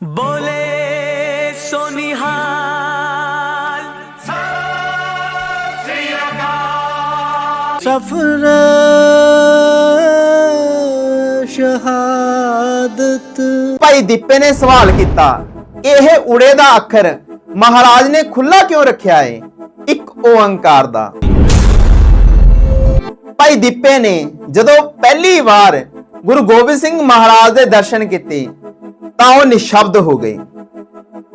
ਬੋਲੇ ਸੋਨਿਹਾਲ ਸਫਰ ਸ਼ਹਾਦਤ ਭਾਈ ਦੀਪੇ ਨੇ ਸਵਾਲ ਕੀਤਾ ਇਹ ਉੜੇ ਦਾ ਅੱਖਰ ਮਹਾਰਾਜ ਨੇ ਖੁੱਲਾ ਕਿਉਂ ਰੱਖਿਆ ਏ? ਇੱਕ ਓੰਕਾਰ ਦਾ। ਭਾਈ ਦੀਪੇ ਨੇ ਜਦੋਂ ਪਹਿਲੀ ਵਾਰ ਗੁਰੂ ਗੋਬਿੰਦ ਸਿੰਘ ਮਹਾਰਾਜ ਦੇ ਦਰਸ਼ਨ ਕੀਤੇ ਤਾਂ ਉਹ ਨਿਸ਼ਬਦ ਹੋ ਗਏ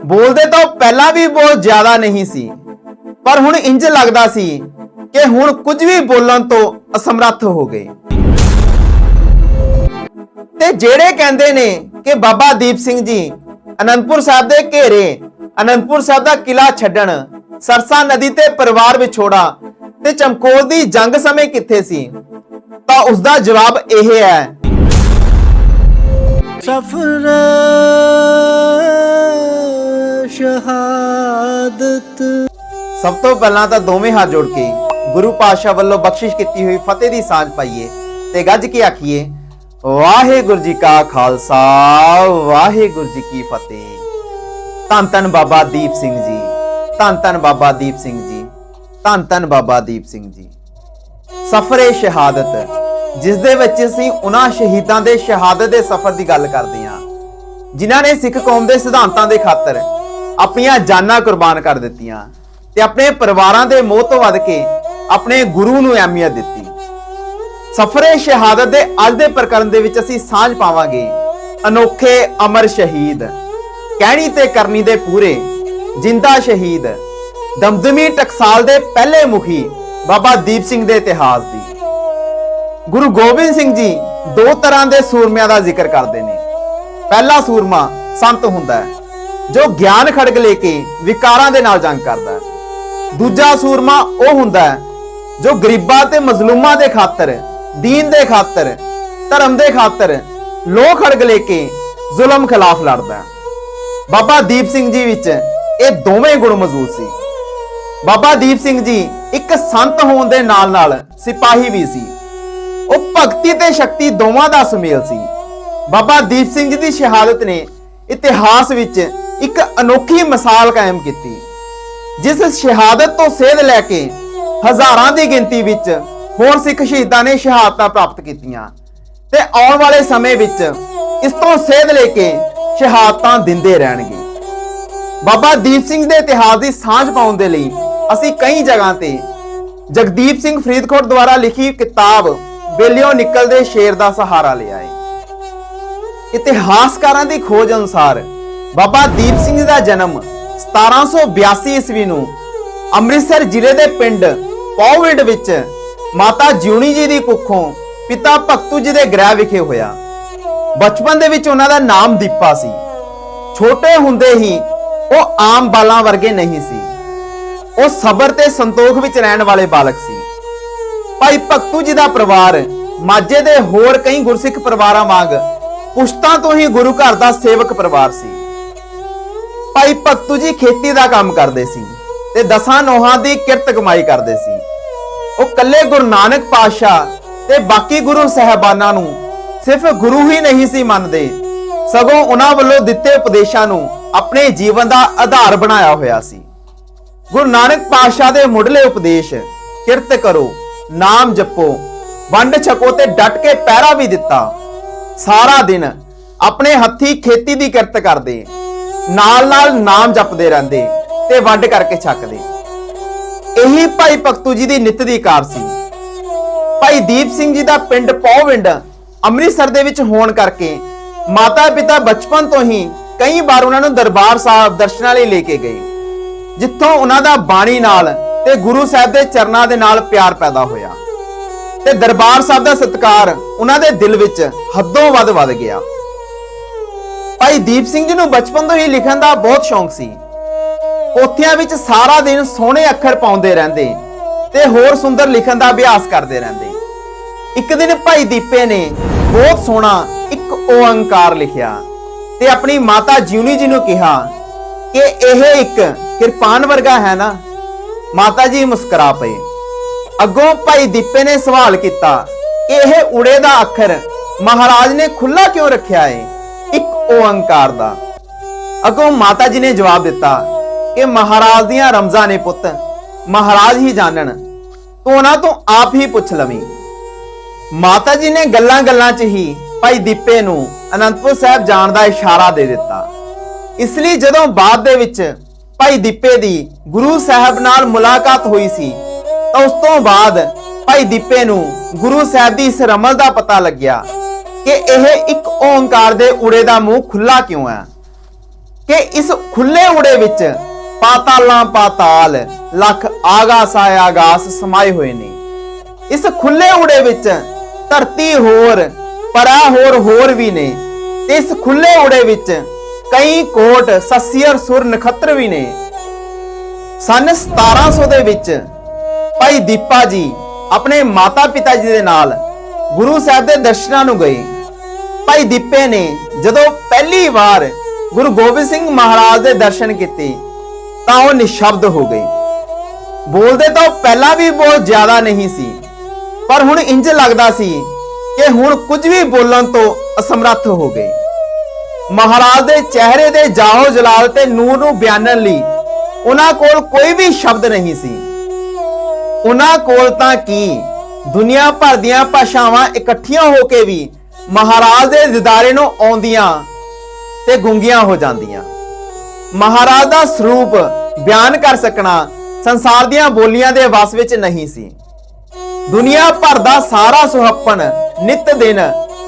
ਬੋਲਦੇ ਤਾਂ ਉਹ ਪਹਿਲਾਂ ਵੀ ਬਹੁਤ ਜ਼ਿਆਦਾ ਨਹੀਂ ਸੀ, ਪਰ ਹੁਣ ਇੰਜ ਲੱਗਦਾ ਸੀ ਕਿ ਹੁਣ ਕੁਝ ਵੀ ਬੋਲਣ ਤੋਂ ਅਸਮਰੱਥ ਹੋ ਗਏ। ਤੇ ਜਿਹੜੇ ਕਹਿੰਦੇ ਨੇ ਕਿ ਬਾਬਾ ਦੀਪ ਸਿੰਘ ਜੀ ਅਨੰਦਪੁਰ ਸਾਹਿਬ ਦੇ ਘੇਰੇ, ਅਨੰਦਪੁਰ ਸਾਹਿਬ ਦਾ ਕਿਲਾ ਛੱਡਣ, ਸਰਸਾ ਨਦੀ ਤੇ ਪਰਿਵਾਰ ਵਿਛੋੜਾ ਤੇ ਚਮਕੌਰ ਦੀ ਜੰਗ ਸਮੇਂ ਕਿੱਥੇ ਸੀ? ਤਾਂ ਉਸ ਦਾ ਜਵਾਬ ਇਹ ਹੈ ਸਫਰ ਸ਼ਹਾਦਤ। ਸਭ ਤੋਂ ਪਹਿਲਾਂ ਤਾਂ ਦੋਵੇਂ ਹੱਥ ਜੋੜ ਕੇ ਗੁਰੂ ਪਾਤਸ਼ਾਹ ਵੱਲੋਂ ਬਖਸ਼ਿਸ਼ ਕੀਤੀ ਹੋਈ ਫਤਿਹ ਦੀ ਸਾਂਝ ਪਾਈਏ ਤੇ ਗੱਜ ਕੇ ਆਖੀਏ, ਵਾਹਿਗੁਰੂ ਜੀ ਕਾ ਖਾਲਸਾ, ਵਾਹਿਗੁਰੂ ਜੀ ਕੀ ਫਤਿਹ। ਧੰਨ ਧੰਨ ਬਾਬਾ ਦੀਪ ਸਿੰਘ ਜੀ, ਧੰਨ ਧੰਨ ਬਾਬਾ ਦੀਪ ਸਿੰਘ ਜੀ, ਧੰਨ ਧੰਨ ਬਾਬਾ ਦੀਪ ਸਿੰਘ ਜੀ। ਸਫਰੇ ਸ਼ਹਾਦਤ ਜਿਸ ਦੇ ਵਿੱਚ ਅਸੀਂ ਉਹਨਾਂ ਸ਼ਹੀਦਾਂ ਦੇ ਸ਼ਹਾਦਤ ਦੇ ਸਫ਼ਰ ਦੀ ਗੱਲ ਕਰਦੇ ਹਾਂ। ਜਿਨ੍ਹਾਂ ਨੇ ਸਿੱਖ ਕੌਮ ਦੇ ਸਿਧਾਂਤਾਂ ਦੇ ਖਾਤਰ ਆਪਣੀਆਂ ਜਾਨਾਂ ਕੁਰਬਾਨ ਕਰ ਦਿੱਤੀਆਂ ਤੇ ਆਪਣੇ ਪਰਿਵਾਰਾਂ ਦੇ ਮੋਹ ਤੋਂ ਵੱਧ ਕੇ ਆਪਣੇ ਗੁਰੂ ਨੂੰ ਅਹਿਮੀਅਤ ਦਿੱਤੀ। ਸਫਰੇ ਸ਼ਹਾਦਤ ਦੇ ਅੱਜ ਦੇ ਪ੍ਰਕਰਨ ਦੇ ਵਿੱਚ ਅਸੀਂ ਸਾਂਝ ਪਾਵਾਂਗੇ ਅਨੋਖੇ ਅਮਰ ਸ਼ਹੀਦ, ਕਹਿਣੀ ਤੇ ਕਰਨੀ ਦੇ ਪੂਰੇ, ਜਿੰਦਾ ਸ਼ਹੀਦ, ਦਮਦਮੀ ਟਕਸਾਲ ਦੇ ਪਹਿਲੇ ਮੁਖੀ ਬਾਬਾ ਦੀਪ ਸਿੰਘ ਦੇ ਇਤਿਹਾਸ ਦੀ। ਗੁਰੂ ਗੋਬਿੰਦ ਸਿੰਘ ਜੀ ਦੋ ਤਰ੍ਹਾਂ ਦੇ ਸੂਰਮਿਆਂ ਦਾ ਜ਼ਿਕਰ ਕਰਦੇ ਨੇ। ਪਹਿਲਾ ਸੂਰਮਾ ਸੰਤ ਹੁੰਦਾ ਹੈ, ਜੋ ਗਿਆਨ ਖੜਗ ਲੈ ਕੇ ਵਿਕਾਰਾਂ ਦੇ ਨਾਲ ਜੰਗ ਕਰਦਾ ਹੈ। ਦੂਜਾ ਸੂਰਮਾ ਉਹ ਹੁੰਦਾ ਹੈ, ਜੋ ਗਰੀਬਾਂ ਤੇ ਮਜ਼ਲੂਮਾਂ ਦੇ ਖਾਤਰ, ਦੀਨ ਦੇ ਖਾਤਰ, ਧਰਮ ਦੇ ਖਾਤਰ ਲੋਹ ਖੜਗ ਲੈ ਕੇ ਜ਼ੁਲਮ ਖਿਲਾਫ ਲੜਦਾ ਹੈ। ਬਾਬਾ ਦੀਪ ਸਿੰਘ ਜੀ ਵਿੱਚ ਇਹ ਦੋਵੇਂ ਗੁਣ ਮੌਜੂਦ ਸੀ। ਬਾਬਾ ਦੀਪ ਸਿੰਘ ਜੀ ਇੱਕ ਸੰਤ ਹੋਣ ਦੇ ਨਾਲ ਨਾਲ ਸਿਪਾਹੀ ਵੀ ਸੀ। ਉਹ ਭਗਤੀ ਤੇ ਸ਼ਕਤੀ ਦੋਵਾਂ ਦਾ ਸੁਮੇਲ ਸੀ। ਬਾਬਾ ਦੀਪ ਸਿੰਘ ਜੀ ਦੀ ਸ਼ਹਾਦਤ ਨੇ ਇਤਿਹਾਸ ਵਿੱਚ ਇੱਕ ਅਨੋਖੀ ਮਿਸਾਲ ਕਾਇਮ ਕੀਤੀ, ਜਿਸ ਸ਼ਹਾਦਤ ਤੋਂ ਸੇਧ ਲੈ ਕੇ ਹਜ਼ਾਰਾਂ ਦੀ ਗਿਣਤੀ ਵਿੱਚ ਹੋਰ ਸਿੱਖ ਸ਼ਹੀਦਾਂ ਨੇ ਸ਼ਹਾਦਤਾਂ ਪ੍ਰਾਪਤ ਕੀਤੀਆਂ ਤੇ ਆਉਣ ਵਾਲੇ ਸਮੇਂ ਵਿੱਚ ਇਸ ਤੋਂ ਸੇਧ ਲੈ ਕੇ ਸ਼ਹਾਦਤਾਂ ਦਿੰਦੇ ਰਹਿਣਗੇ। ਬਾਬਾ ਦੀਪ ਸਿੰਘ ਦੇ ਇਤਿਹਾਸ ਦੀ ਸਾਂਝ ਪਾਉਣ ਦੇ ਲਈ ਅਸੀਂ ਕਈ ਜਗ੍ਹਾ ਤੇ ਜਗਦੀਪ ਸਿੰਘ ਫਰੀਦਕੋਟ ਦੁਆਰਾ ਲਿਖੀ ਕਿਤਾਬ ਬੇਲਿਓ ਨਿਕਲਦੇ ਸ਼ੇਰ ਦਾ ਸਹਾਰਾ ਲਿਆ ਹੈ ਇਤਿਹਾਸਕਾਰਾਂ ਦੀ ਖੋਜ ਅਨੁਸਾਰ ਬਾਬਾ ਦੀਪ ਸਿੰਘ ਦਾ ਜਨਮ 1782 ਈਸਵੀ ਨੂੰ ਅੰਮ੍ਰਿਤਸਰ ਜ਼ਿਲ੍ਹੇ ਦੇ ਪਿੰਡ ਪੌਵਿੰਡ ਵਿੱਚ ਮਾਤਾ ਜਿਉਣੀ ਜੀ ਦੀ ਕੁੱਖੋਂ ਪਿਤਾ ਭਗਤੂ ਜੀ ਦੇ ਗ੍ਰਹਿ ਵਿਖੇ ਹੋਇਆ। ਬਚਪਨ ਦੇ ਵਿੱਚ ਉਹਨਾਂ ਦਾ ਨਾਮ ਦੀਪਾ ਸੀ। ਛੋਟੇ ਹੁੰਦੇ ਹੀ ਉਹ ਆਮ ਬਾਲਾਂ ਵਰਗੇ ਨਹੀਂ ਸੀ। ਉਹ ਸਬਰ ਤੇ ਸੰਤੋਖ ਵਿੱਚ ਰਹਿਣ ਵਾਲੇ ਬਾਲਕ ਸੀ। ਭਾਈ ਭਗਤੂ ਜੀ ਦਾ ਪਰਿਵਾਰ, ਮਾਝੇ ਦੇ ਹੋਰ ਕਈ ਗੁਰਸਿੱਖ ਪਰਿਵਾਰਾਂ ਵਾਂਗ, ਪੁਸ਼ਤਾਂ ਤੋਂ ਹੀ ਗੁਰੂ ਘਰ ਦਾ ਸੇਵਕ ਪਰਿਵਾਰ ਸੀ। ਭਾਈ ਭਗਤੂ ਜੀ ਖੇਤੀ ਦਾ ਕੰਮ ਕਰਦੇ ਸੀ ਤੇ ਦਸਾਂ ਨੋਹਾਂ ਦੀ ਕਿਰਤ ਕਮਾਈ ਕਰਦੇ ਸੀ। ਉਹ ਕੱਲੇ ਗੁਰੂ ਨਾਨਕ ਪਾਤਸ਼ਾਹ ਤੇ ਬਾਕੀ ਗੁਰੂ ਸਹਿਬਾਨਾਂ ਨੂੰ ਸਿਰਫ ਗੁਰੂ ਹੀ ਨਹੀਂ ਸੀ ਮੰਨਦੇ। ਸਗੋਂ ਉਹਨਾਂ ਵੱਲੋਂ ਦਿੱਤੇ ਉਪਦੇਸ਼ਾਂ ਨੂੰ ਆਪਣੇ ਜੀਵਨ ਦਾ ਆਧਾਰ ਬਣਾਇਆ ਹੋਇਆ ਸੀ। ਗੁਰੂ ਨਾਨਕ ਪਾਤਸ਼ਾਹ ਦੇ ਮੁੱਢਲੇ ਉਪਦੇਸ਼, ਕਿਰਤ ਕਰੋ ਨਾਮ ਜਪੋ। ਵੰਡ ਛਕੋ ਤੇ ਡਟ ਕੇ ਪਹਿਰਾ ਵੀ ਦਿੱਤਾ। ਸਾਰਾ ਦਿਨ ਆਪਣੇ ਹੱਥੀ ਖੇਤੀ ਦੀ ਕਿਰਤ ਕਰਦੇ। ਨਾਲ ਨਾਲ ਨਾਮ ਜਪਦੇ ਰਹਿੰਦੇ ਤੇ ਵੰਡ ਕਰਕੇ ਛਕਦੇ। ਇਹੀ ਭਾਈ ਭਗਤੂ ਜੀ ਦੀ ਨਿਤ ਦੀ ਕਾਰ ਸੀ। ਭਾਈ ਦੀਪ ਸਿੰਘ ਜੀ ਦਾ ਪਿੰਡ ਪੌਵਿੰਡ ਅੰਮ੍ਰਿਤਸਰ ਦੇ ਵਿੱਚ ਹੋਣ ਕਰਕੇ ਮਾਤਾ ਪਿਤਾ ਬਚਪਨ ਤੋਂ ਹੀ ਕਈ ਵਾਰ ਉਹਨਾਂ ਨੂੰ ਦਰਬਾਰ ਸਾਹਿਬ ਦਰਸ਼ਨਾਂ ਲਈ ਲੈ ਕੇ ਗਏ। ਜਿੱਥੋਂ ਉਹਨਾਂ ਦਾ ਬਾਣੀ ਨਾਲ ਤੇ ਗੁਰੂ ਸਾਹਿਬ ਦੇ ਚਰਨਾਂ ਦੇ ਨਾਲ ਪਿਆਰ ਪੈਦਾ ਹੋਇਆ। ਤੇ ਦਰਬਾਰ ਸਾਹਿਬ ਦਾ ਸਤਿਕਾਰ ਉਹਨਾਂ ਦੇ ਦਿਲ ਵਿੱਚ ਹੱਦੋਂ ਵੱਧ ਵੱਧ ਗਿਆ। ਭਾਈ ਦੀਪ ਸਿੰਘ ਜੀ ਨੂੰ ਬਚਪਨ ਤੋਂ ਹੀ ਲਿਖਣ ਦਾ ਬਹੁਤ ਸ਼ੌਂਕ ਸੀ। ਪੋਥੀਆਂ ਵਿੱਚ ਸਾਰਾ ਦਿਨ ਸੋਹਣੇ ਅੱਖਰ ਪਾਉਂਦੇ ਰਹਿੰਦੇ ਤੇ ਹੋਰ ਸੁੰਦਰ ਲਿਖਣ ਦਾ ਅਭਿਆਸ ਕਰਦੇ ਰਹਿੰਦੇ। ਇੱਕ ਦਿਨ ਭਾਈ ਦੀਪੇ ਨੇ ਬਹੁਤ ਸੋਹਣਾ ਇੱਕ ਓੰਕਾਰ ਲਿਖਿਆ ਤੇ ਆਪਣੀ ਮਾਤਾ ਜਿਉਣੀ ਜੀ ਨੂੰ ਕਿਹਾ ਕਿ ਇਹ ਇੱਕ ਕਿਰਪਾਨ ਵਰਗਾ ਹੈ ਨਾ ਮਾਤਾ ਜੀ ਮੁਸਕਰਾ ਪਏ ਅੱਗੋਂ ਭਾਈ ਦੀਪੇ ਨੇ ਸਵਾਲ ਕੀਤਾ, ਇਹ ਉੜੇ ਦਾ ਅੱਖਰ ਮਹਾਰਾਜ ਨੇ ਖੁੱਲਾ ਕਿਉਂ ਰੱਖਿਆ ਹੈ ਇੱਕ ਓੰਕਾਰ ਦਾ। ਅਗੋਂ ਮਾਤਾ ਜੀ ਨੇ ਜਵਾਬ ਦਿੱਤਾ, ਕਿ ਮਹਾਰਾਜ ਦੀਆਂ ਰਮਜ਼ਾਂ ਨੇ ਪੁੱਤ, ਮਹਾਰਾਜ ਹੀ ਜਾਣਨ। ਤੂੰ ਉਹਨਾਂ ਤੋਂ ਆਪ ਹੀ ਪੁੱਛ ਲਵੀਂ। ਮਾਤਾ ਜੀ ਨੇ ਗੱਲਾਂ-ਗੱਲਾਂ 'ਚ ਹੀ ਭਾਈ ਦੀਪੇ ਨੂੰ ਅਨੰਦਪੁਰ ਸਾਹਿਬ ਜਾਣ ਦਾ ਇਸ਼ਾਰਾ ਦੇ ਦਿੱਤਾ। ਇਸ ਲਈ ਜਦੋਂ ਬਾਅਦ ਦੇ ਵਿੱਚ ਭਾਈ ਦੀਪੇ ਦੀ ਗੁਰੂ ਸਾਹਿਬ ਨਾਲ ਮੁਲਾਕਾਤ ਹੋਈ ਸੀ, ਤਾਂ ਉਸ ਤੋਂ ਬਾਅਦ ਭਾਈ ਦੀਪੇ ਨੂੰ ਗੁਰੂ ਸਾਹਿਬ ਦੀ ਇਸ ਰਮਲ ਦਾ ਪਤਾ ਲੱਗਿਆ ਕਿ ਇਹ ਇੱਕ ਓੰਕਾਰ ਦੇ ਉੜੇ ਦਾ ਮੂੰਹ ਖੁੱਲਾ ਕਿਉਂ ਹੈ, ਕਿ ਇਸ ਖੁੱਲੇ ਉੜੇ ਵਿੱਚ ਪਾਤਾਲਾਂ ਪਾਤਾਲ ਲੱਖ ਆਗਾਸ ਆਗਾਸ ਸਮਾਏ ਹੋਏ ਨੇ। ਇਸ ਖੁੱਲੇ ਉੜੇ ਵਿੱਚ ਧਰਤੀ ਹੋਰ, ਪਰਾ ਹੋਰ ਹੋਰ ਵੀ ਨੇ, ਤੇ ਇਸ ਖੁੱਲੇ ਉੜੇ ਵਿੱਚ ਕਈ ਕੋਟ ਸੱਸੀਅਰ ਸੁਰ ਨਖਤਰ ਵੀ ਨੇ। ਸਨ 1700 ਦੇ ਵਿੱਚ ਭਾਈ ਦੀਪਾ ਜੀ ਆਪਣੇ ਮਾਤਾ ਪਿਤਾ ਜੀ ਦੇ ਨਾਲ ਗੁਰੂ ਸਾਹਿਬ ਦੇ ਦਰਸ਼ਨਾਂ ਨੂੰ ਗਏ। ਭਾਈ ਦੀਪੇ ਨੇ ਜਦੋਂ ਪਹਿਲੀ ਵਾਰ ਗੁਰੂ ਗੋਬਿੰਦ ਸਿੰਘ ਮਹਾਰਾਜ ਦੇ ਦਰਸ਼ਨ ਕੀਤੇ, ਤਾਂ ਉਹ ਨਿਸ਼ਬਦ ਹੋ ਗਏ। ਬੋਲਦੇ ਤਾਂ ਉਹ ਪਹਿਲਾਂ ਵੀ ਬਹੁਤ ਜ਼ਿਆਦਾ ਨਹੀਂ ਸੀ, ਪਰ ਹੁਣ ਇੰਜ ਲੱਗਦਾ ਸੀ ਕਿ ਹੁਣ ਕੁਝ ਵੀ ਬੋਲਣ ਤੋਂ ਅਸਮਰੱਥ ਹੋ ਗਏ। ਮਹਾਰਾਜ ਦੇ ਚਿਹਰੇ ਦੇ ਜਾਹੋ ਜਲਾਲ ਤੇ ਨੂਰ ਨੂੰ ਬਿਆਨਣ ਲਈ ਉਹਨਾਂ ਕੋਲ ਕੋਈ ਵੀ ਸ਼ਬਦ ਨਹੀਂ ਸੀ। ਉਹਨਾਂ ਕੋਲ ਤਾਂ ਕੀ? ਦੁਨੀਆ ਭਰ ਦੀਆਂ ਭਾਸ਼ਾਵਾਂ ਇਕੱਠੀਆਂ ਹੋ ਕੇ ਵੀ ਮਹਾਰਾਜ ਦੇ ਦਿਦਾਰੇ ਨੂੰ ਆਉਂਦੀਆਂ ਤੇ ਗੁੰਗੀਆਂ ਹੋ ਜਾਂਦੀਆਂ। ਮਹਾਰਾਜ ਦਾ ਸਰੂਪ ਬਿਆਨ ਕਰ ਸਕਣਾ ਸੰਸਾਰ ਦੀਆਂ ਬੋਲੀਆਂ ਦੇ ਵਸ ਵਿੱਚ ਨਹੀਂ ਸੀ। ਦੁਨੀਆ ਭਰ ਦਾ ਸਾਰਾ ਸੁਹੱਪਣ ਨਿਤ ਦਿਨ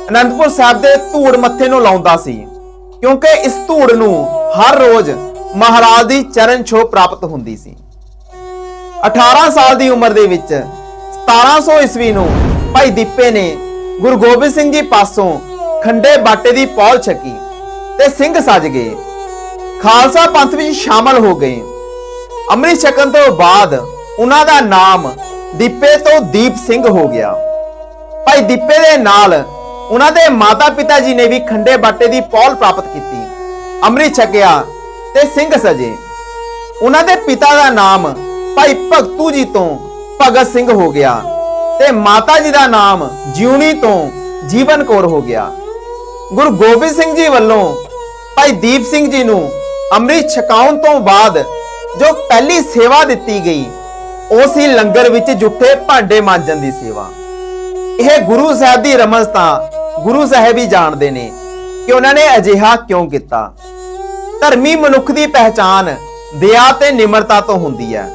ਅਨੰਦਪੁਰ ਸਾਹਿਬ ਦੇ ਧੂੜ ਮੱਥੇ ਨੂੰ ਲਾਉਂਦਾ ਸੀ। ਕਿਉਂਕਿ ਇਸ ਧੂੜ ਨੂੰ ਹਰ ਰੋਜ਼ ਮਹਾਰਾਜ ਦੀ ਚਰਨ ਛੋਹ ਪ੍ਰਾਪਤ ਹੁੰਦੀ ਸੀ। 18 ਸਾਲ ਦੀ ਉਮਰ ਦੇ ਵਿੱਚ 1700 ਈਸਵੀ ਨੂੰ ਭਾਈ ਦੀਪੇ ਨੇ ਗੁਰੂ ਗੋਬਿੰਦ ਸਿੰਘ ਜੀ ਪਾਸੋਂ ਖੰਡੇ ਬਾਟੇ ਦੀ ਪੌਲ ਛਕੀ ਤੇ ਸਿੰਘ ਸੱਜ ਗਏ। ਖਾਲਸਾ ਪੰਥ ਵਿੱਚ ਸ਼ਾਮਲ ਹੋ ਗਏ। ਅੰਮ੍ਰਿਤ ਛਕਣ ਤੋਂ ਬਾਅਦ ਉਹਨਾਂ ਦਾ ਨਾਮ ਦੀਪੇ ਤੋਂ ਦੀਪ ਸਿੰਘ ਹੋ ਗਿਆ। ਭਾਈ ਦੀਪੇ ਦੇ ਨਾਲ ਉਹਨਾਂ ਦੇ ਮਾਤਾ ਪਿਤਾ ਜੀ ਨੇ ਵੀ ਖੰਡੇ ਬਾਟੇ ਦੀ ਪੌਲ ਪ੍ਰਾਪਤ ਕੀਤੀ। ਅੰਮ੍ਰਿਤ ਛਕਿਆ ਤੇ ਸਿੰਘ ਸਜੇ। ਉਹਨਾਂ ਦੇ ਪਿਤਾ ਦਾ ਨਾਮ ਭਾਈ ਭਗਤੂ ਜੀ ਤੋਂ ਭਗਤ ਸਿੰਘ ਹੋ ਗਿਆ ਤੇ ਮਾਤਾ ਜੀ ਦਾ ਨਾਮ ਜਿਉਣੀ ਤੋਂ ਜੀਵਨ ਕੌਰ ਹੋ ਗਿਆ। ਗੁਰੂ ਗੋਬਿੰਦ ਸਿੰਘ ਜੀ ਵੱਲੋਂ ਭਾਈ ਦੀਪ ਸਿੰਘ ਜੀ ਨੂੰ ਅੰਮ੍ਰਿਤ ਛਕਾਉਣ ਤੋਂ ਬਾਅਦ ਜੋ ਪਹਿਲੀ ਸੇਵਾ ਦਿੱਤੀ ਗਈ, ਉਹ ਸੀ ਲੰਗਰ ਵਿੱਚ ਜੁੱਠੇ ਭਾਂਡੇ ਮਾਂਜਣ ਦੀ ਸੇਵਾ। ਇਹ ਗੁਰੂ ਸਾਹਿਬ ਦੀ ਰਮਜ਼ ਤਾਂ ਗੁਰੂ ਸਾਹਿਬ ਹੀ ਜਾਣਦੇ ਨੇ ਕਿ ਉਹਨਾਂ ਨੇ ਅਜਿਹਾ ਕਿਉਂ ਕੀਤਾ। ਧਰਮੀ ਮਨੁੱਖ ਦੀ ਪਹਿਚਾਨ ਦਇਆ ਤੇ ਨਿਮਰਤਾ ਤੋਂ ਹੁੰਦੀ ਹੈ।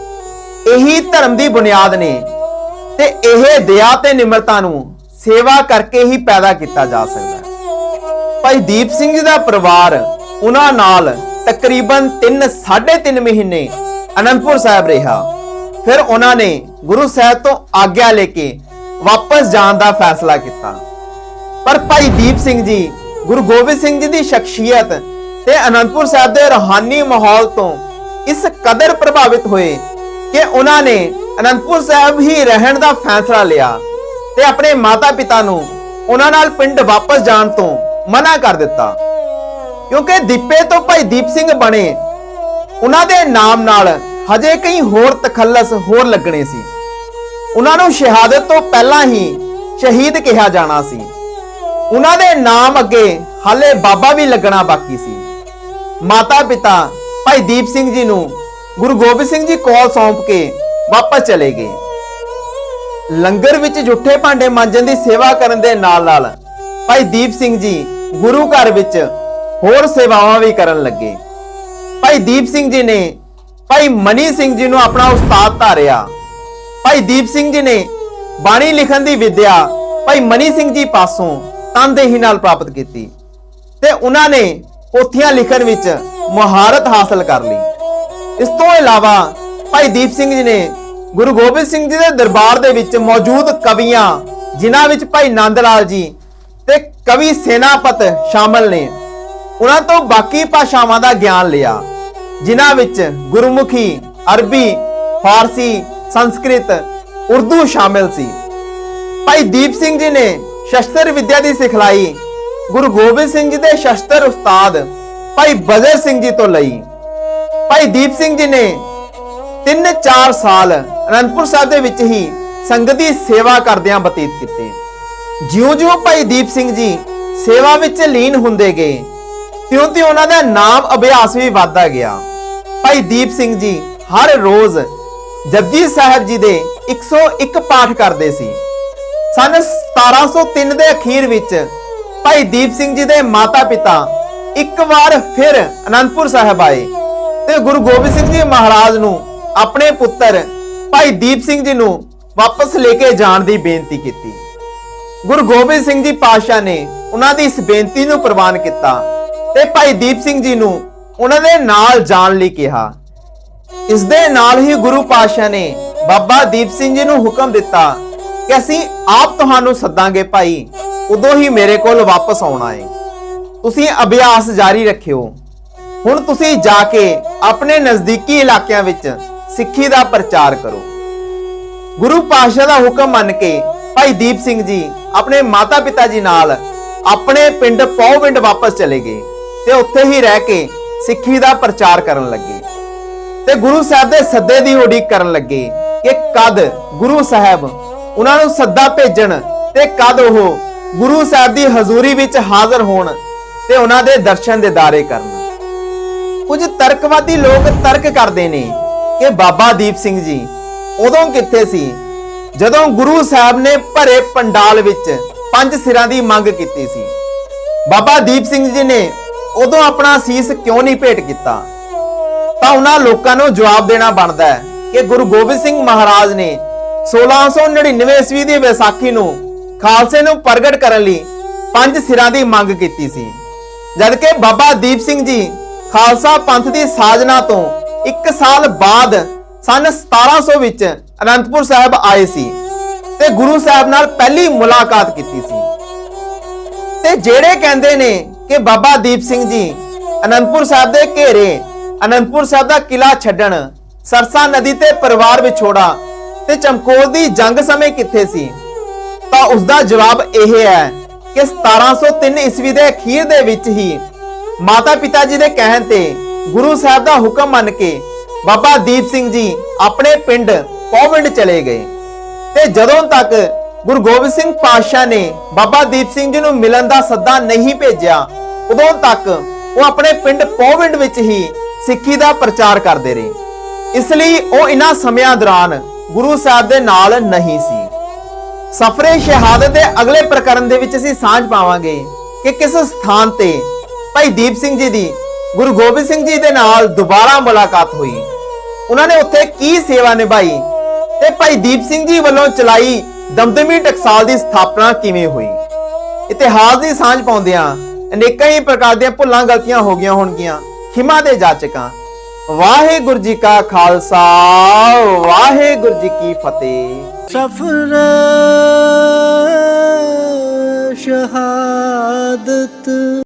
ਇਹੀ ਧਰਮ ਦੀ ਬੁਨਿਆਦ ਨੇ ਤੇ ਇਹ ਦਇਆ ਤੇ ਨਿਮਰਤਾ ਨੂੰ ਸੇਵਾ ਕਰਕੇ ਹੀ ਪੈਦਾ ਕੀਤਾ ਜਾ ਸਕਦਾ ਹੈ। ਭਾਈ ਦੀਪ ਸਿੰਘ ਜੀ ਦਾ ਪਰਿਵਾਰ ਉਹਨਾਂ ਨਾਲ ਤਕਰੀਬਨ 3 3.5 ਮਹੀਨੇ ਅਨੰਦਪੁਰ ਸਾਹਿਬ ਰਿਹਾ। ਫਿਰ ਉਹਨਾਂ ਨੇ ਗੁਰੂ ਸਾਹਿਬ ਤੋਂ ਆਗਿਆ ਲੈ ਕੇ ਵਾਪਸ ਜਾਣ ਦਾ ਫੈਸਲਾ ਕੀਤਾ। ਪਰ ਭਾਈ ਦੀਪ ਸਿੰਘ ਜੀ, ਗੁਰੂ ਗੋਬਿੰਦ ਸਿੰਘ ਜੀ ਦੀ ਸ਼ਖਸੀਅਤ ਤੇ ਅਨੰਦਪੁਰ ਸਾਹਿਬ ਦੇ ਰੂਹਾਨੀ ਮਾਹੌਲ ਤੋਂ ਇਸ ਕਦਰ ਪ੍ਰਭਾਵਿਤ ਹੋਏ ਕਿ ਉਹਨਾਂ ਨੇ ਅਨੰਦਪੁਰ ਸਾਹਿਬ ਹੀ ਰਹਿਣ ਦਾ ਫੈਸਲਾ ਲਿਆ ਤੇ ਆਪਣੇ ਮਾਤਾ-ਪਿਤਾ ਨੂੰ ਉਹਨਾਂ ਨਾਲ ਪਿੰਡ ਵਾਪਸ ਜਾਣ ਤੋਂ ਮਨਾ ਕਰ ਦਿੱਤਾ। ਕਿਉਂਕਿ ਦੀਪੇ ਤੋਂ ਭਾਈ ਦੀਪ ਸਿੰਘ ਬਣੇ, ਉਹਨਾਂ ਦੇ ਨਾਮ ਨਾਲ ਹਜੇ ਕਈ ਹੋਰ ਤਖੱਲਸ ਹੋਰ ਲੱਗਣੇ ਸੀ। ਉਹਨਾਂ ਨੂੰ ਸ਼ਹਾਦਤ ਤੋਂ ਪਹਿਲਾਂ ਹੀ ਸ਼ਹੀਦ ਕਿਹਾ ਜਾਣਾ ਸੀ। ਉਹਨਾਂ ਦੇ ਨਾਮ ਅੱਗੇ ਹਾਲੇ ਬਾਬਾ ਵੀ ਲੱਗਣਾ ਬਾਕੀ ਸੀ। ਮਾਤਾ ਪਿਤਾ ਭਾਈ ਦੀਪ ਸਿੰਘ ਜੀ ਨੂੰ ਗੁਰੂ ਗੋਬਿੰਦ ਸਿੰਘ ਜੀ ਕੋਲ ਸੌਂਪ ਕੇ ਵਾਪਸ ਚਲੇ ਗਏ। ਲੰਗਰ ਵਿੱਚ ਜੁੱਠੇ ਭਾਂਡੇ ਮਾਂਜਣ ਦੀ ਸੇਵਾ ਕਰਨ ਦੇ ਨਾਲ ਨਾਲ ਭਾਈ ਦੀਪ ਸਿੰਘ ਜੀ ਗੁਰੂ ਘਰ ਵਿੱਚ ਹੋਰ ਸੇਵਾਵਾਂ ਵੀ ਕਰਨ ਲੱਗੇ। ਭਾਈ ਦੀਪ ਸਿੰਘ ਜੀ ਨੇ ਭਾਈ ਮਨੀ ਸਿੰਘ ਜੀ ਨੂੰ ਆਪਣਾ ਉਸਤਾਦ ਧਾਰਿਆ। ਭਾਈ ਦੀਪ ਸਿੰਘ ਜੀ ਨੇ ਬਾਣੀ ਲਿਖਣ ਦੀ ਵਿੱਦਿਆ ਭਾਈ ਮਨੀ ਸਿੰਘ ਜੀ ਪਾਸੋਂ ਤਨਦੇਹੀ ਨਾਲ ਪ੍ਰਾਪਤ ਕੀਤੀ। ਤੇ ਉਹਨਾਂ ਨੇ ਪੋਥੀਆਂ ਲਿਖਣ ਵਿੱਚ ਮਹਾਰਤ ਹਾਸਲ ਕਰ ਲਈ। ਇਸ ਤੋਂ ਇਲਾਵਾ ਭਾਈ ਦੀਪ ਸਿੰਘ ਜੀ ਨੇ ਗੁਰੂ ਗੋਬਿੰਦ ਸਿੰਘ ਜੀ ਦੇ ਦਰਬਾਰ ਦੇ ਵਿੱਚ ਮੌਜੂਦ ਕਵੀਆਂ, ਜਿਨ੍ਹਾਂ ਵਿੱਚ ਭਾਈ ਨੰਦ ਲਾਲ ਜੀ ਤੇ ਕਵੀ ਸੈਨਾਪਤ ਸ਼ਾਮਲ ਨੇ। ਉਹਨਾਂ ਤੋਂ ਬਾਕੀ ਭਾਸ਼ਾਵਾਂ ਦਾ ਗਿਆਨ ਲਿਆ, ਜਿਨ੍ਹਾਂ ਵਿੱਚ ਗੁਰਮੁਖੀ, ਅਰਬੀ, ਫਾਰਸੀ, ਸੰਸਕ੍ਰਿਤ, ਉਰਦੂ ਸ਼ਾਮਿਲ ਸੀ। ਭਾਈ ਦੀਪ ਸਿੰਘ ਜੀ ਨੇ ਸ਼ਸਤਰ ਵਿਦਿਆ ਦੀ ਸਿਖਲਾਈ ਗੁਰੂ ਗੋਬਿੰਦ ਸਿੰਘ ਜੀ ਦੇ ਸ਼ਸਤਰ ਉਸਤਾਦ ਭਾਈ ਬਜ਼ਰ ਸਿੰਘ ਜੀ ਤੋਂ ਲਈ। ਭਾਈ ਦੀਪ ਸਿੰਘ ਜੀ ਨੇ 3-4 ਸਾਲ ਅਨੰਦਪੁਰ ਸਾਹਿਬ ਦੇ ਵਿੱਚ ਹੀ ਸੰਗਤ ਦੀ ਸੇਵਾ ਕਰਦਿਆਂ ਬਤੀਤ ਕੀਤੇ। ਜਿਉਂ-ਜਿਉਂ ਭਾਈ ਦੀਪ ਸਿੰਘ ਜੀ ਸੇਵਾ ਵਿੱਚ ਲੀਨ ਹੁੰਦੇ ਗਏ, ਤਿਉਂ-ਤਿਉਂ ਉਹਨਾਂ ਦਾ ਨਾਮ ਅਭਿਆਸ ਵੀ ਵੱਧਦਾ ਗਿਆ। ਭਾਈ ਦੀਪ ਸਿੰਘ ਜੀ ਹਰ ਰੋਜ਼ ਜਪਜੀ ਸਾਹਿਬ ਜੀ ਦੇ 101 ਪਾਠ ਕਰਦੇ ਸੀ। ਸਨ 1703 ਦੇ ਅਖੀਰ ਵਿੱਚ ਭਾਈ ਦੀਪ ਸਿੰਘ ਜੀ ਦੇ ਮਾਤਾ-ਪਿਤਾ ਇੱਕ ਵਾਰ ਫਿਰ ਅਨੰਦਪੁਰ ਸਾਹਿਬ ਆਏ ਤੇ ਗੁਰੂ ਗੋਬਿੰਦ ਸਿੰਘ ਜੀ ਮਹਾਰਾਜ ਨੂੰ ਆਪਣੇ ਪੁੱਤਰ ਭਾਈ ਦੀਪ ਸਿੰਘ ਜੀ ਨੂੰ ਵਾਪਸ ਲੈ ਕੇ ਜਾਣ ਦੀ ਬੇਨਤੀ ਕੀਤੀ। ਗੁਰੂ ਗੋਬਿੰਦ ਸਿੰਘ ਜੀ ਪਾਤਸ਼ਾਹ ਨੇ ਉਹਨਾਂ ਦੀ ਇਸ ਬੇਨਤੀ ਨੂੰ ਪ੍ਰਵਾਨ ਕੀਤਾ ਤੇ ਭਾਈ ਦੀਪ ਸਿੰਘ ਜੀ ਨੂੰ ਉਹਨਾਂ ਦੇ ਨਾਲ ਜਾਣ ਲਈ ਕਿਹਾ। ਇਸ ਦੇ ਨਾਲ ਹੀ ਗੁਰੂ ਪਾਤਸ਼ਾਹ ਨੇ ਬਾਬਾ ਦੀਪ ਸਿੰਘ ਜੀ ਨੂੰ ਹੁਕਮ ਦਿੱਤਾ ਕਿ ਅਸੀਂ ਆਪ ਤੁਹਾਨੂੰ ਸੱਦਾਂਗੇ ਭਾਈ, ਉਦੋਂ ਹੀ ਮੇਰੇ ਕੋਲ ਵਾਪਸ ਆਉਣਾ ਹੈ ਤੁਸੀਂ ਅਭਿਆਸ ਜਾਰੀ ਰੱਖਿਓ। ਹੁਣ ਤੁਸੀਂ ਜਾ ਕੇ ਆਪਣੇ ਨਜ਼ਦੀਕੀ ਇਲਾਕਿਆਂ ਵਿੱਚ ਸਿੱਖੀ ਦਾ ਪ੍ਰਚਾਰ ਕਰੋ। ਗੁਰੂ ਪਾਤਸ਼ਾਹ ਦਾ ਹੁਕਮ ਮੰਨ ਕੇ ਭਾਈ ਦੀਪ ਸਿੰਘ ਜੀ ਆਪਣੇ ਮਾਤਾ-ਪਿਤਾ ਜੀ ਨਾਲ ਆਪਣੇ ਪਿੰਡ ਪੌਵਿੰਡ ਵਾਪਸ ਚਲੇ ਗਏ ਤੇ ਉੱਥੇ ਹੀ ਰਹਿ ਕੇ ਸਿੱਖੀ ਦਾ ਪ੍ਰਚਾਰ ਕਰਨ ਲੱਗੇ। ਤੇ ਗੁਰੂ ਸਾਹਿਬ ਦੇ ਸੱਦੇ ਦੀ ਉਡੀਕ ਕਰਨ ਲੱਗੇ ਕਿ ਕਦ ਗੁਰੂ ਸਾਹਿਬ ਉਹਨਾਂ ਨੂੰ ਸੱਦਾ ਭੇਜਣ ਤੇ ਕਦ ਉਹ ਗੁਰੂ ਸਾਹਿਬ ਦੀ ਹਜ਼ੂਰੀ ਵਿੱਚ ਹਾਜ਼ਰ ਹੋਣ ਤੇ ਉਹਨਾਂ ਦੇ ਦਰਸ਼ਨ ਦਿਦਾਰੇ ਕਰਨ। ਕੁਝ ਤਰਕਵਾਦੀ ਲੋਕ ਤਰਕ ਕਰਦੇ ਨੇ ਕਿ ਬਾਬਾ ਦੀਪ ਸਿੰਘ ਜੀ ਉਦੋਂ ਕਿੱਥੇ ਸੀ? ਜਦੋਂ ਗੁਰੂ ਸਾਹਿਬ ਨੇ ਭਰੇ ਪੰਡਾਲ ਵਿੱਚ ਪੰਜ ਸਿਰਾਂ ਦੀ ਮੰਗ ਕੀਤੀ ਸੀ। ਬਾਬਾ ਦੀਪ ਸਿੰਘ ਜੀ ਨੇ ਉਦੋਂ ਆਪਣਾ ਸੀਸ ਕਿਉਂ ਨਹੀਂ ਭੇਟ ਕੀਤਾ? ਤਾਂ ਉਹਨਾਂ ਲੋਕਾਂ ਨੂੰ ਜਵਾਬ ਦੇਣਾ ਬਣਦਾ ਹੈ ਕਿ ਗੁਰੂ ਗੋਬਿੰਦ ਸਿੰਘ ਮਹਾਰਾਜ ਨੇ 1699 ਈਸਵੀ ਦੀ ਵਿਸਾਖੀ ਨੂੰ ਖਾਲਸੇ ਨੂੰ ਪ੍ਰਗਟ ਕਰਨ ਲਈ ਪੰਜ ਸਿਰਾਂ ਦੀ ਮੰਗ ਕੀਤੀ ਸੀ। ਜਦ ਕਿ ਬਾਬਾ ਦੀਪ ਸਿੰਘ ਜੀ ਖਾਲਸਾ ਪੰਥ ਦੀ ਸਾਜਨਾ ਤੋਂ 1 ਸਾਲ ਬਾਅਦ ਸਨ 1700 ਵਿੱਚ ਅਨੰਦਪੁਰ ਸਾਹਿਬ ਆਏ ਸੀ ਤੇ ਗੁਰੂ ਸਾਹਿਬ ਨਾਲ ਪਹਿਲੀ ਮੁਲਾਕਾਤ ਕੀਤੀ ਸੀ। ਤੇ ਜਿਹੜੇ ਕਹਿੰਦੇ ਨੇ ਕਿ ਬਾਬਾ ਦੀਪ ਸਿੰਘ ਜੀ ਅਨੰਦਪੁਰ ਸਾਹਿਬ ਦੇ ਘੇਰੇ, ਅਨੰਦਪੁਰ ਸਾਹਿਬ ਦਾ ਕਿਲਾ ਛੱਡਣ, ਸਰਸਾ ਨਦੀ ਤੇ ਪਰਿਵਾਰ ਵਿਛੋੜਾ ਤੇ ਚਮਕੌਰ ਦੀ ਜੰਗ ਸਮੇਂ ਕਿੱਥੇ ਸੀ? ਤਾਂ ਉਸ ਦਾ ਜਵਾਬ ਇਹ ਹੈ ਕਿ 1703 ਈਸਵੀ ਦੇ ਅਖੀਰ ਦੇ ਵਿੱਚ ਹੀ ਮਾਤਾ ਪਿਤਾ ਜੀ ਦੇ ਕਹਿਣ ਤੇ ਗੁਰੂ ਸਾਹਿਬ ਦਾ ਹੁਕਮ ਮੰਨ ਕੇ ਬਾਬਾ ਦੀਪ ਸਿੰਘ ਜੀ ਆਪਣੇ ਪਿੰਡ ਪੌਵਿੰਡ ਚਲੇ ਗਏ। ਤੇ ਜਦੋਂ ਤੱਕ ਗੁਰੂ ਗੋਬਿੰਦ ਸਿੰਘ ਪਾਤਸ਼ਾਹ ਨੇ ਬਾਬਾ ਦੀਪ ਸਿੰਘ ਜੀ ਨੂੰ ਮਿਲਣ ਦਾ ਸੱਦਾ ਨਹੀਂ ਭੇਜਿਆ, ਉਦੋਂ ਤੱਕ ਉਹ ਆਪਣੇ ਪਿੰਡ ਪੌਵਿੰਡ ਵਿੱਚ ਹੀ ਸਿੱਖੀ ਦਾ ਪ੍ਰਚਾਰ ਕਰਦੇ ਰਹੇ। ਇਸ ਲਈ ਉਹ ਇਨ੍ਹਾਂ ਸਮਿਆਂ ਦੌਰਾਨ ਗੁਰੂ ਸਾਹਿਬ ਦੇ ਨਾਲ ਨਹੀਂ ਸੀ। ਸਫਰੇ ਸ਼ਹਾਦਤ ਦੇ ਅਗਲੇ ਪ੍ਰਕਰਨ ਦੇ ਵਿੱਚ ਅਸੀਂ ਸਾਂਝ ਪਾਵਾਂਗੇ ਕਿ ਕਿਸ ਸਥਾਨ ਤੇ ਭਾਈ ਦੀਪ ਸਿੰਘ ਜੀ ਦੀ, ਗੁਰੂ ਗੋਬਿੰਦ ਸਿੰਘ ਜੀ ਦੇ ਨਾਲ ਦੁਬਾਰਾ ਮੁਲਾਕਾਤ ਹੋਈ। ਉਹਨਾਂ ਨੇ ਉੱਥੇ ਕੀ ਸੇਵਾ ਨਿਭਾਈ ਤੇ ਭਾਈ ਦੀਪ ਸਿੰਘ ਜੀ ਵੱਲੋਂ ਚਲਾਈ ਦਮਦਮੀ ਟਕਸਾਲ ਦੀ ਸਥਾਪਨਾ ਕਿਵੇਂ ਹੋਈ? ਇਤਿਹਾਸ ਦੀ ਸਾਂਝ ਪਾਉਂਦਿਆਂ ਅਨੇਕਾਂ ਹੀ ਪ੍ਰਕਾਰ ਦੀਆਂ ਭੁੱਲਾਂ ਗਲਤੀਆਂ ਹੋ ਗਈਆਂ ਹੋਣਗੀਆਂ। ਖਿਮਾ ਦੇ ਜਾਚਕਾਂ ਵਾਹਿਗੁਰੂ ਜੀ ਕਾ ਖਾਲਸਾ ਵਾਹਿਗੁਰੂ ਜੀ ਕੀ ਫਤਿਹ। ਸਫਰ ਸ਼ਹਾਦਤ।